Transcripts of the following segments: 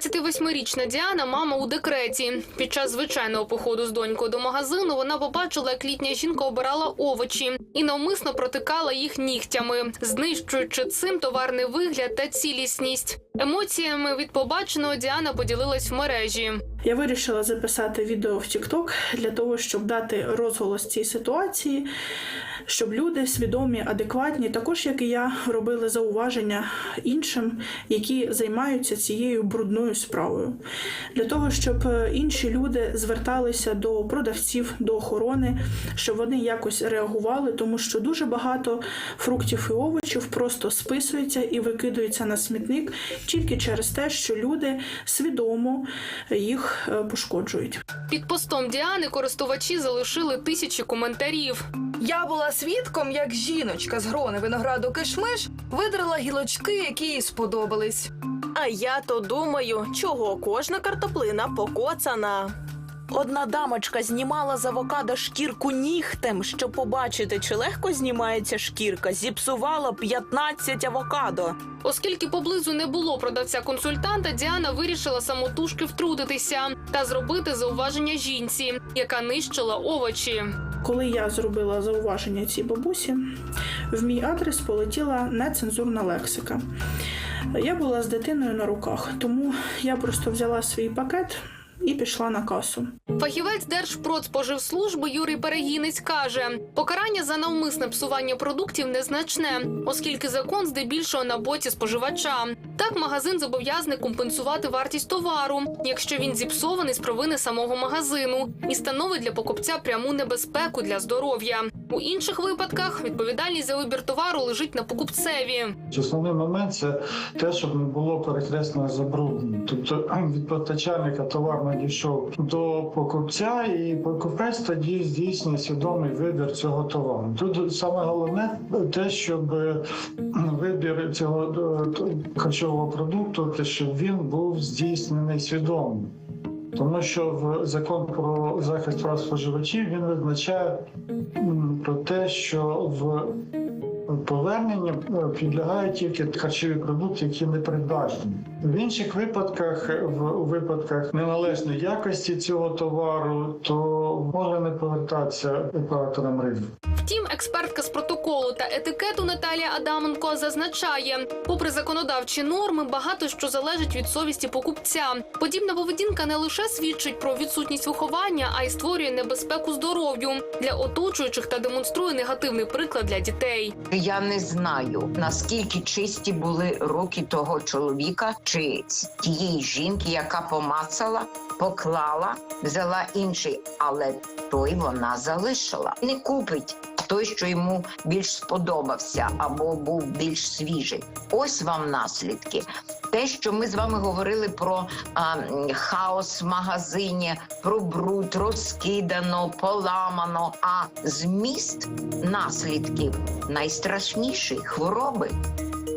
28-річна Діана мама у декреті. Під час звичайного походу з донькою до магазину вона побачила, як літня жінка обирала овочі і навмисно протикала їх нігтями, знищуючи цим товарний вигляд та цілісність. Емоціями від побаченого Діана поділилась в мережі. Я вирішила записати відео в TikTok для того, щоб дати розголос цій ситуації, щоб люди свідомі, адекватні, також як і я, робили зауваження іншим, які займаються цією брудною справою, для того, щоб е, інші люди зверталися до продавців, до охорони, щоб вони якось реагували, тому що дуже багато фруктів і овочів просто списується і викидується на смітник тільки через те, що люди свідомо їх е, пошкоджують. Під постом Діани користувачі залишили тисячі коментарів. Я була свідком, як жіночка з грони винограду кишмиш видрила гілочки, які їй сподобались. А я то думаю, чого кожна картоплина покоцана. Одна дамочка знімала з авокадо шкірку нігтем, щоб побачити, чи легко знімається шкірка. Зіпсувала 15 авокадо. Оскільки поблизу не було продавця-консультанта, Діана вирішила самотужки втрутитися та зробити зауваження жінці, яка нищила овочі. Коли я зробила зауваження цій бабусі, в мій адрес полетіла нецензурна лексика. Я була з дитиною на руках, тому я просто взяла свій пакет і пішла на касу. Фахівець Держпродспоживслужби Юрій Перегінець каже, покарання за навмисне псування продуктів незначне, оскільки закон здебільшого на боці споживача. Так магазин зобов'язаний компенсувати вартість товару, якщо він зіпсований з провини самого магазину і становить для покупця пряму небезпеку для здоров'я. У інших випадках відповідальність за вибір товару лежить на покупцеві. Основний момент це те, щоб не було перехресного забруднення. Тобто від постачальника товар надійшов до покупця, і покупець тоді здійснює свідомий вибір цього товару. Тут саме головне те, щоб вибір цього е, харчового продукту, щоб він був здійснений свідомо. Тому що в закон про захист прав споживачів він визначає про те, що в поверненню е, підлягають тільки харчові продукти, які не придатні. В інших випадках, в випадках неналежної якості цього товару, то може не повертатися операторам ринку. Втім, експертка з протоколу та етикету Наталія Адаменко зазначає, попри законодавчі норми, багато що залежить від совісті покупця. Подібна поведінка не лише свідчить про відсутність виховання, а й створює небезпеку здоров'ю для оточуючих та демонструє негативний приклад для дітей. Я не знаю наскільки чисті були руки того чоловіка чи тієї жінки, яка помацала, поклала, взяла інший, але той вона залишила. Не купить той, що йому більш сподобався або був більш свіжий. Ось вам наслідки. Те, що ми з вами говорили про а, хаос в магазині, про бруд, розкидано, поламано. А зміст наслідків найстрашніші хвороби.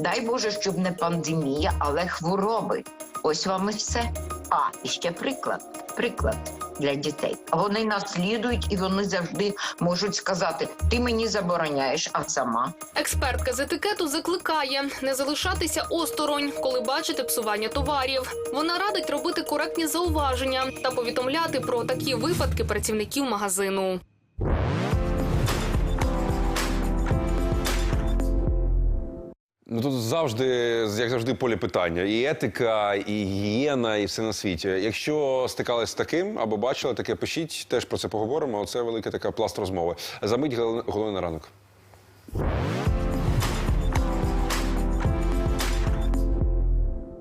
Дай Боже, щоб не пандемія, але хвороби. Ось вам і все. А і ще приклад. Приклад для дітей. Вони наслідують і вони завжди можуть сказати: ти мені забороняєш, а сама Експертка з етикету закликає не залишатися осторонь, коли бачите псування товарів. Вона радить робити коректні зауваження та повідомляти про такі випадки працівників магазину. Ну тут завжди, як завжди, поле питання. І етика, і гігієна, і все на світі. Якщо стикались з таким або бачили таке, пишіть, теж про це поговоримо. Оце велика така пласт розмови. Замить головне на ранок.